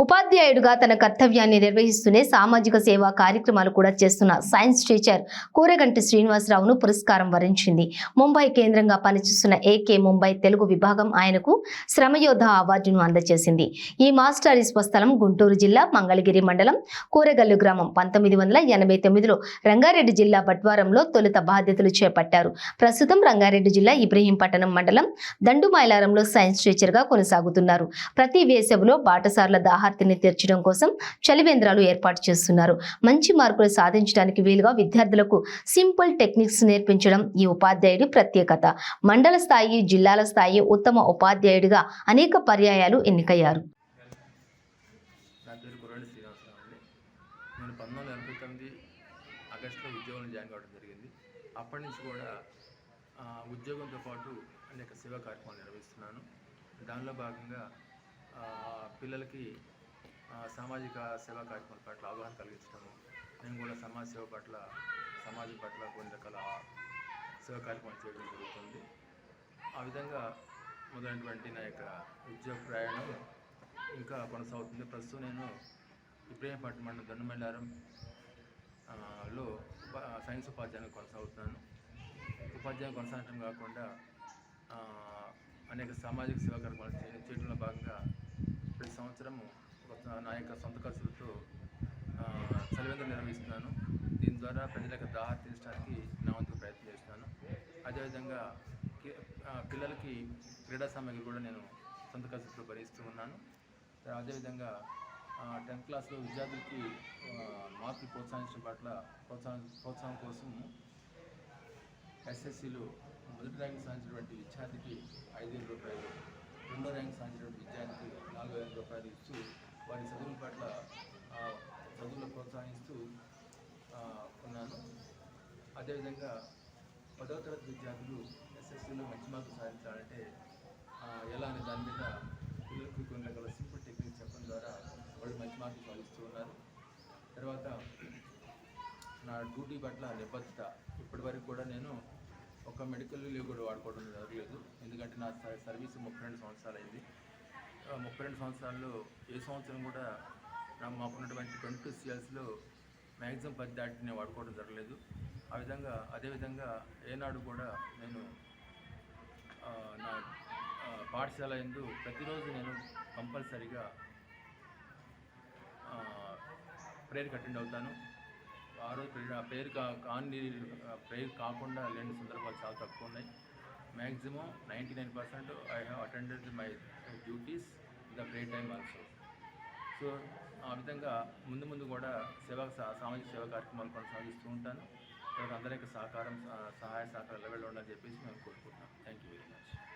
ఉపాధ్యాయుడుగా తన కర్తవ్యాన్ని నిర్వహిస్తూనే సామాజిక సేవా కార్యక్రమాలు కూడా చేస్తున్న సైన్స్ టీచర్ కూరగంటి శ్రీనివాసరావును పురస్కారం వరించింది. ముంబై కేంద్రంగా పనిచేస్తున్న ఏకే ముంబై తెలుగు విభాగం ఆయనకు శ్రమయోధ అవార్డును అందజేసింది. ఈ మాస్టర్ స్వస్థలం గుంటూరు జిల్లా మంగళగిరి మండలం కూరగల్లు గ్రామం పంతొమ్మిది వందల ఎనభై తొమ్మిదిలో రంగారెడ్డి జిల్లా బట్వారంలో తొలుత బాధ్యతలు చేపట్టారు. ప్రస్తుతం రంగారెడ్డి జిల్లా ఇబ్రహీంపట్నం మండలం దండుమైలారంలో సైన్స్ టీచర్గా కొనసాగుతున్నారు. ప్రతి వేసవిలో బాటసార్ల విద్యార్థిని తీర్చడం కోసం చలివేంద్రాలు ఏర్పాటు చేస్తున్నారు. మంచి మార్కులు సాధించడానికి వీలుగా విద్యార్థులకు సింపుల్ టెక్నిక్స్ నేర్పించడం ఈ ఉపాధ్యాయుడి ప్రత్యేకత. మండల స్థాయి జిల్లాల స్థాయి ఉత్తమ ఉపాధ్యాయుడిగా అనేక పర్యాయాలు ఎన్నికయ్యారు. ఆగస్టులో ఉద్యోగంలో జాయిన్ కావడం జరిగింది. అప్పటి నుంచి కూడా ఉద్యోగంతో పాటు అనేక సేవా కార్యక్రమాలు నిర్వహిస్తున్నాను. దానిలో భాగంగా పిల్లలకి సామాజిక సేవా కార్యక్రమాల పట్ల అవగాహన కలిగించడము నేను కూడా సమాజ సేవ పట్ల సమాజం పట్ల కొన్ని రకాల సేవా కార్యక్రమాలు చేయడం జరుగుతుంది. ఆ విధంగా మొదలైనటువంటి నా యొక్క ఉద్యోగ ప్రయాణం ఇంకా కొనసాగుతుంది. ప్రస్తుతం నేను ఇబ్రహీంపట్నం మండలం దండమల్లారం లో సైన్స్ ఉపాధ్యాయులు కొనసాగుతున్నాను. ఉపాధ్యాయులు కొనసాగటం కాకుండా అనేక సామాజిక సేవా కార్యక్రమాలు చేయడంలో భాగంగా ప్రతి సంవత్సరము నా యొక్క సొంత ఖర్చులతో చలివేంద్రం నిర్వహిస్తున్నాను. దీని ద్వారా ప్రజల యొక్క దాహ తీర్చడానికి నా వంతు ప్రయత్నం చేస్తున్నాను. అదేవిధంగా పిల్లలకి క్రీడా సామాగ్రి కూడా నేను సొంత ఖర్చులతో భరిస్తూ ఉన్నాను. అదేవిధంగా టెన్త్ క్లాస్లో విద్యార్థులకి మార్పులు మార్కులు ప్రోత్సహించడం పట్ల ప్రోత్సాహం ప్రోత్సాహం కోసం ఎస్ఎస్సిలో మొదటి ర్యాంక్ సాధించినటువంటి విద్యార్థికి ఐదు వేల రూపాయలు రెండో ర్యాంక్ సాధించిన విద్యార్థికి నాలుగు వేల రూపాయలు ఇస్తూ వారి చదువుల పట్ల చదువులు ప్రోత్సహిస్తూ ఉన్నాను. అదేవిధంగా పదవ తరగతి విద్యార్థులు ఎస్ఎస్సిలో మంచి మార్కులు సాధించాలంటే ఎలా అనే దాని మీద పిల్లలకు కొన్ని రకాల సింపుల్ టెక్నిక్స్ చెప్పడం ద్వారా వాళ్ళు మంచి మార్కులు సాధిస్తూ ఉన్నారు. తర్వాత నా డ్యూటీ పట్ల నిబద్ధత ఇప్పటి వరకు కూడా నేను మెడికల్ లీవ్ కూడా వాడుకోవడం జరగలేదు. ఎందుకంటే నా స- సర్వీస్ ముప్పై రెండు సంవత్సరాలు అయింది ముప్పై రెండు సంవత్సరాల్లో ఏ సంవత్సరం కూడా నా మాకున్నటువంటి ట్వంటీ టూ సిఎల్స్లో మ్యాక్సిమం పది దాటి నేను వాడుకోవడం జరగలేదు. ఆ విధంగా అదేవిధంగా ఏనాడు కూడా నేను నా పాఠశాల ఎందు ప్రతిరోజు నేను కంపల్సరీగా ప్రేయర్కి అటెండ్ అవుతాను. ఆ రోజు ప్రేయర్ ఆ పేరు కా కాని ప్రేయర్ కాకుండా లేని సందర్భాలు చాలా తక్కువ ఉన్నాయి. Maximum ninety nine percent I have attended my duties the prayer time also so ఆ విధంగా ముందు ముందు కూడా సేవా సామాజిక సేవా కార్యక్రమాలు కొనసాగిస్తూ ఉంటాను. తర్వాత అందరి యొక్క సహకారం సహ- సహాయ సహకారాలు వెళ్ళి ఉండాలని చెప్పేసి మేము కోరుకుంటున్నాం. Thank you very much